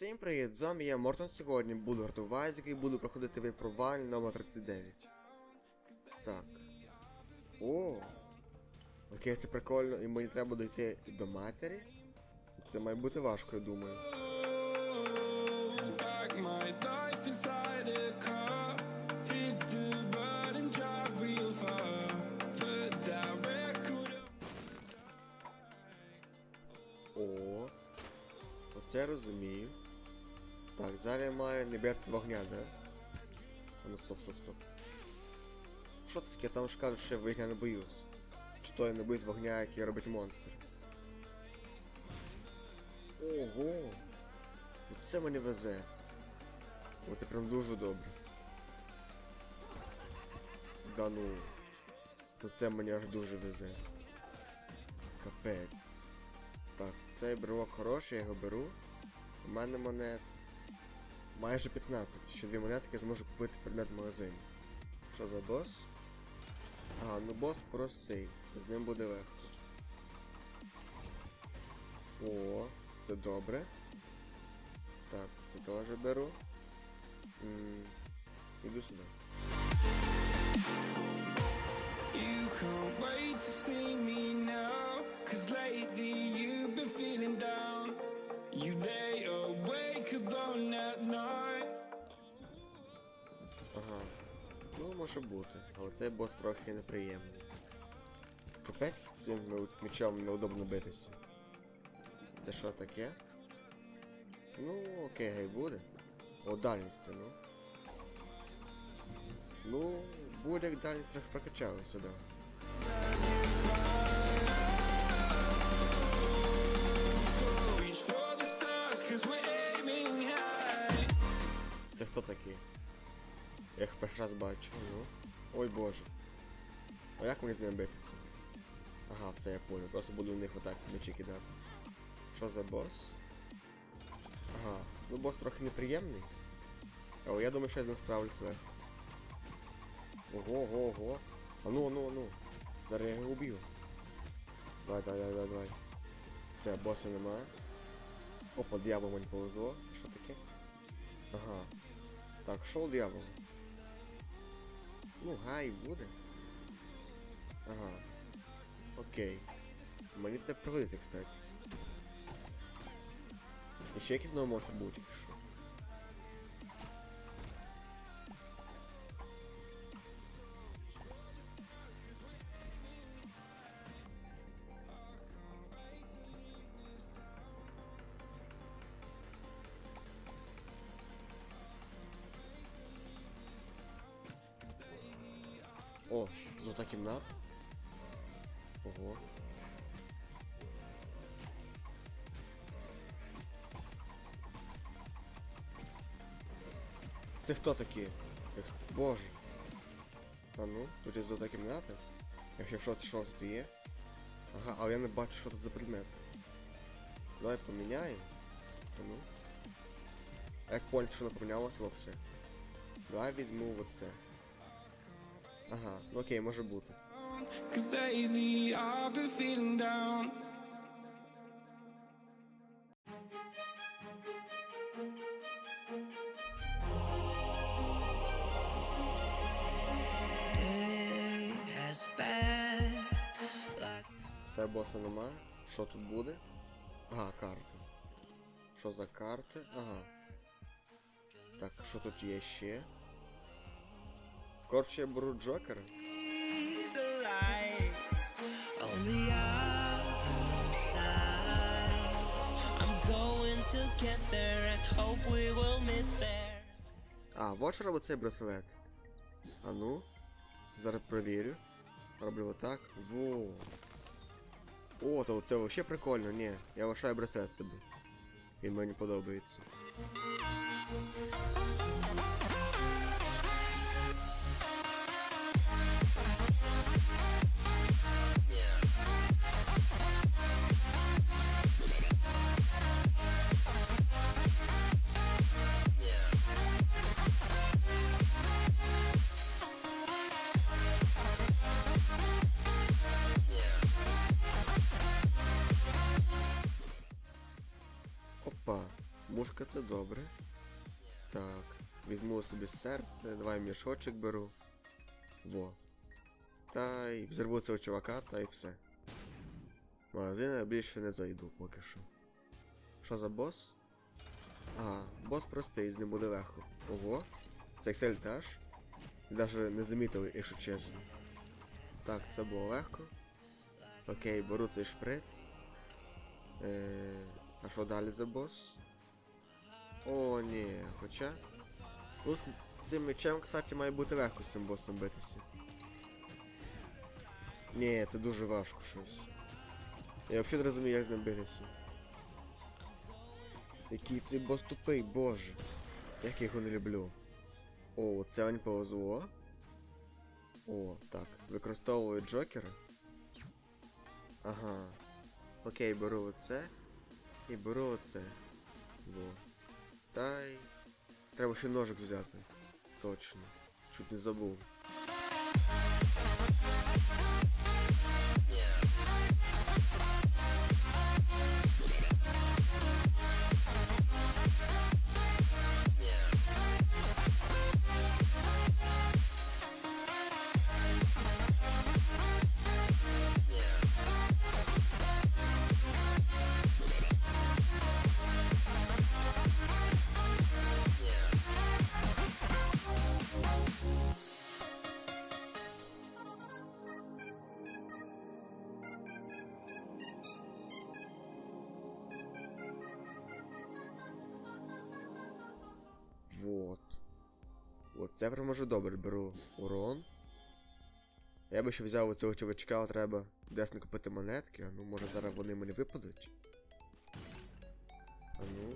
Всім привіт, з вами я Мортон. Сьогодні буду гартувати, який буду проходити випробуваль номер 39. Так. О! Окей, це прикольно, і мені треба дойти до матері. Це має бути важко, я думаю. О. Оце розумію. Так, зараз я маю не вогня, да? А ну стоп, стоп, стоп. Що це таке? Там ж кажуть, що я вогня не боюсь. Чи то я не боюсь вогня, який робить монстр. Ого! Оце мені везе. Оце прям дуже добре. Да ну. Ну це мені аж дуже везе. Капець. Так, цей брелок хороший, я його беру. У мене монет. Майже 15. Ще дві монетки зможу купити предмет магазин. Що за бос? Ага, ну бос простий. З ним буде легко. О, це добре. Так, це теж беру. М, Іду сюди. Може бути, але цей бос трохи неприємний. Капець цим мечом неудобно битися. Це що таке? Ну, окей, гай буде. О, дальність, ну. Ну, буде дальність трохи aiming high. Це хто такий? Я їх перший раз бачу, ну. Ой боже. А як мені з ними битися? Ага, все я понял. Просто буду в них отак мечі кидати. Що за бос? Ага, ну бос трохи неприємний. Але я думаю, що я з ним справлюсь легко. Ого, ого, ого. А ну, ну, ну. Зараз я його уб'ю. Давай, давай, давай, давай. Все, боса немає. Опа, дьявол мені повезло. Це що таке? Ага. Так, шел дьявол. Ну, гай буде. Ага. Окей. Мені це пригодиться, кстати. І ще якісь новий монстри будуть, якщо Ого. Це хто такі? Як... с- Боже. А ну, тут є золота кімната. Якщо що, це що тут є? Ага, але я не бачу, що тут за предмет. Давай поміняємо. А ну. Як поняти, що помінялося все? Давай візьму оце. Ага, ну окей, може бути. Cause lately I've been feeling down. Все боса немає. Що тут буде? Ага, карта. Що за карти? Ага. Так, що тут є ще? Коротше, я беру Джокера. А, вот що робить цей браслет. А ну. Зараз перевірю. Роблю отак. Во. О, то це вообще прикольно, ні. Я лишаю браслет собі. Він мені подобається. Опа, мушка це добре. Так, візьму собі серце, давай мішочок беру. Во. Та й взірву цього чувака, та й все. Магазин я більше не зайду поки що. Що за бос? А, бос простий, з ним буде легко. Ого, це Excel Даже не замітили, якщо чесно. Так, це було легко. Окей, беру цей шприц. Е а що далі за бос? О, ні, хоча. Ну, з з цим мечем, кстати, має бути легко з цим босом битися. Ні, це дуже важко щось. Я взагалі не розумію, як з ним битися. Який цей бос тупий, боже. Як я його не люблю. О, це мені повезло. О, так. Використовую Джокера. Ага. Окей, беру оце. І беру оце. Бо. Та й. Треба ще ножик взяти. Точно. Чуть не забув. Вот. От це прям може добре беру урон. Я би ще взяв оцього чувачка, але треба десь накопити монетки, ну може зараз вони мені випадуть. А ну.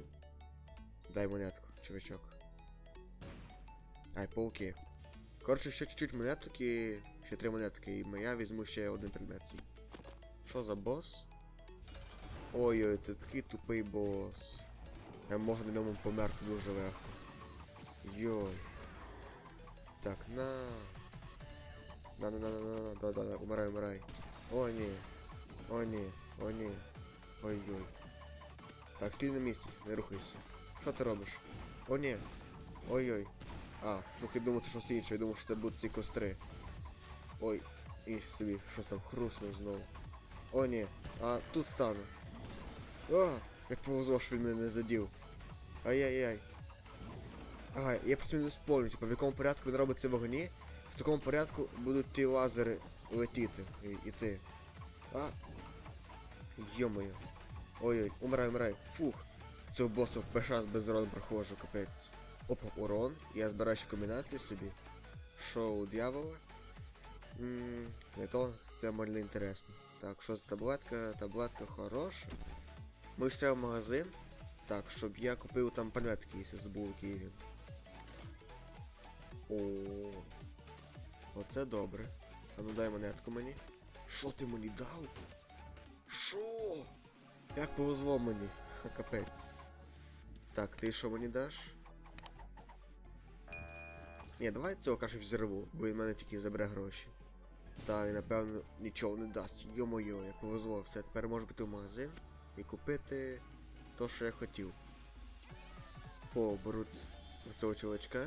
Дай монетку, чувачок. Ай, пауки. Коротше, ще чуть-чуть монеток і ще три монетки, і я візьму ще один предмет. Що за бос? Ой-ой, це такий тупий бос. Я можу на ньому померти дуже легко. Йой. Так, на. На, на, на, на, на, на, да, да, да, умирай, умирай. О, ні. О, ні. О, ні. Ой-ой. Так, стій на місці, не рухайся. Що ти робиш? О, ні. Ой-ой. А, слухай, думав, це щось інше, я думав, що це будуть ці костри. Ой, інше собі, щось там хруснув знову. О, ні. А, тут стану. О, як повезло, що він мене не задів. Ай-яй-яй. Ага, я просто не спомню, типу, в якому порядку він робить це в вогні. В такому порядку будуть ті лазери летіти і, іти. А. Йо-моє. Ой-ой, умирай, умирай. Фух. Цього боса в раз без урону проходжу, капець. Опа, урон. Я збираю ще комбінації собі. Шоу дьявола. Ммм, не то, це мально інтересно. Так, що за таблетка? Таблетка хороша. Ми ще в магазин. Так, щоб я купив там панетки, якщо забув, який він. О, оце добре. А ну дай монетку мені. Що ти мені дав? Що? Як повезло мені? Ха, капець. Так, ти що мені даш? Ні, давай цього каже взірву, бо він мене тільки забере гроші. Та і напевно нічого не дасть. Йо-моє, як повезло, все, тепер можу піти в магазин і купити то, що я хотів. О, беру цього чувачка.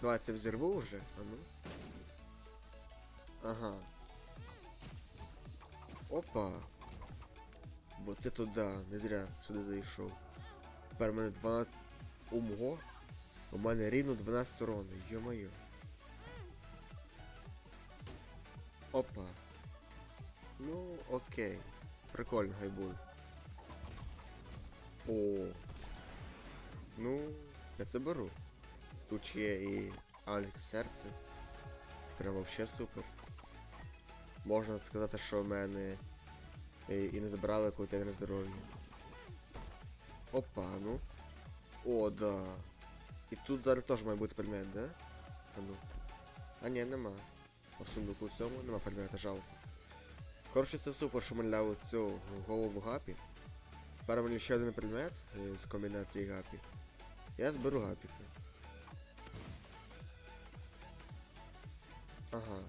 Давай це взірву вже, а ну. Ага. Опа. Бо це туди, не зря сюди зайшов. Тепер у мене 12... Ого. У мене рівно 12 урону, йо-моє. Опа. Ну, окей. Прикольно хай буде. О. Ну, я це беру. Тут є і Алекс серце. Це прям вообще супер. Можна сказати, що в мене і, і не забрали на здоров'я. Опа, ну. О, да. І тут зараз теж має бути предмет, да? А ну. А ні, нема. В сундуку цьому нема предмета, жалко. Коротше, це супер, що ми ляли цю голову гапі. Тепер мені ще один предмет е, з комбінації гапі. Я зберу гапіка. Ага.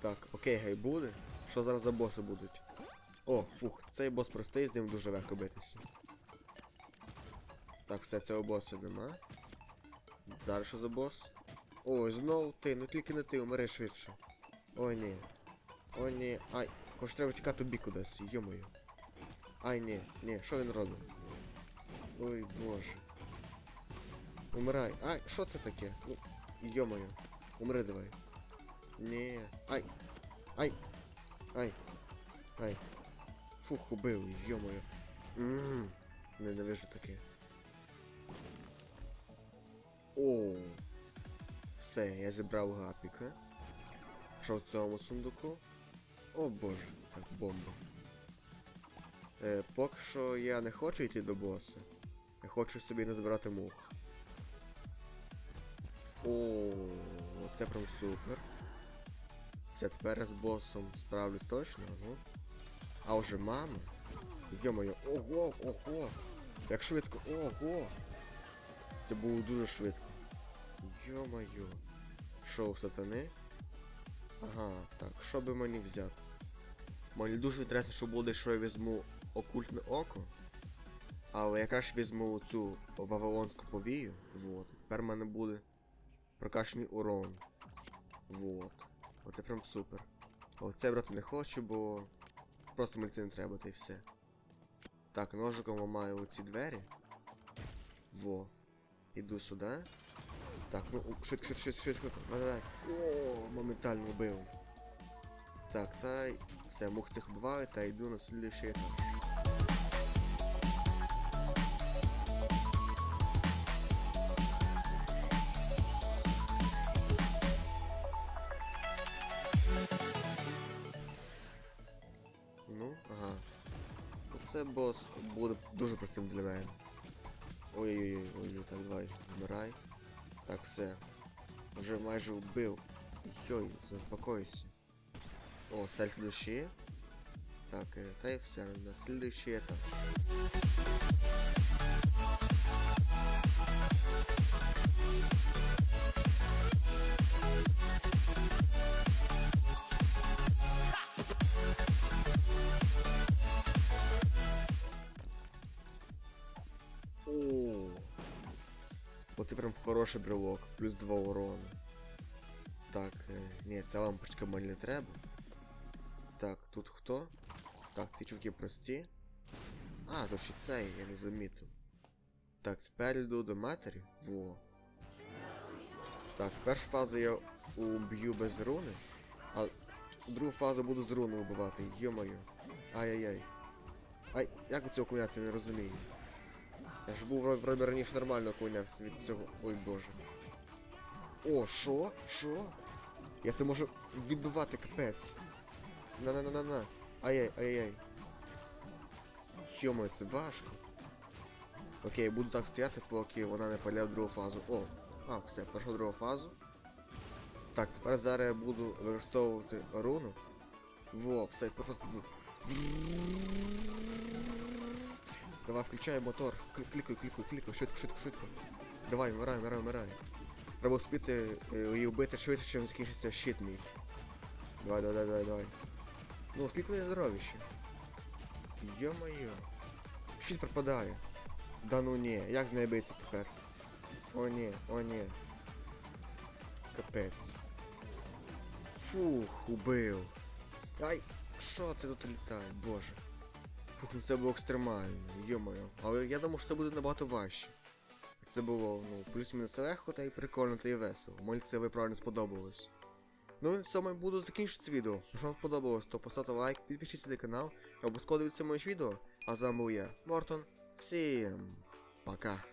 Так, окей, гай буде. Що зараз за боси будуть? О, фух, цей бос простий, з ним дуже легко битися. Так, все, цього боса нема. Зараз що за бос? Ой, знов ти, ну тільки не ти, умери швидше. Ой ні. Ой ні. Ай, хоч треба тікати бік кудись, йомою. Ай ні, ні, що він робить? Ой боже. Умирай. Ай, що це таке? Ну, йомою. Умри давай. Ні. Ай. Ай. Ай. Ай. Фух, убив, йомою. Ммм. Ненавижу таке. О. Все, я зібрав гапіка. Що в цьому сундуку? О боже, так бомба. Е, поки що я не хочу йти до боса. Я хочу собі не збирати мух. О, це прям супер. Все, тепер я з босом справлюсь точно, ну. А вже мама. Йо-моє, ого, ого! Як швидко, ого! Це було дуже швидко. Йо-моє. Шоу сатани. Ага, так, що би мені взяти? Мені дуже інтересно, що буде, що я візьму окультне око. Але я візьму цю вавилонську повію. Вот. Тепер в мене буде прокачаний урон. Вот. Оце прям супер. Оце брати не хочу, бо просто мені це не треба, та й все. Так, ножиком ламаю оці двері. Во. Іду сюди. Так, ну швидко, швидко, швидко, швидко. Давай, давай. О, моментально вбив. Так, та й все, мух цих вбиваю, та йду на слідуючий етап. Дуже простим для мене. Ой-ой-ой, ой, так, давай, вмирай. Так, все. Вже майже вбив. Йой, заспокойся. О, сальце душі. Так, е, та й все, на слідуючий етап. Оце прям хороший брелок, плюс 2 урону. Так, е, ні, ця лампочка мені не треба. Так, тут хто? Так, ці чуваки прості. А, то ще цей, я не замітив. Так, спереду до матері. Во. Так, першу фазу я уб'ю без руни, а другу фазу буду з руни убивати, йо-моє. Ай-яй-яй. Ай, як від цього куняти, не розумію. Я ж був вроді раніше нормально клонявся від цього. Ой боже. О, що? Що? Я це можу відбивати капець. На-на-на-на-на. Ай-яй, ай-яй. Йомо, це важко. Окей, буду так стояти, поки вона не паля в другу фазу. О, а, все, пройшов другу фазу. Так, тепер зараз я буду використовувати руну. Во, все, просто. Давай, включай мотор. Кли- Клікай, клікай, клікай, швидко, швидко, швидко. Давай, вмирай, вмирай, вмирай. Треба успіти е, її вбити швидше, чим закінчиться щит мій. Давай, давай, давай, давай. Ну, скільки я здоровіще. Йо-моє. Щит пропадає. Да ну ні, як з нею битися тепер? О ні, о ні. Капець. Фух, убив. Ай, що це тут літає, боже. Фух, ну це було екстремально, йо-моє. Але я думав, що це буде набагато важче. Це було, ну, плюс-мінус легко, та й прикольно, та й весело. Мені це ви правильно сподобалось. Ну і на цьому я буду закінчити це відео. Якщо вам сподобалось, то поставте лайк, підпишіться на канал, обов'язково дивіться моє відео. А з вами був я, Мортон. Всім пока.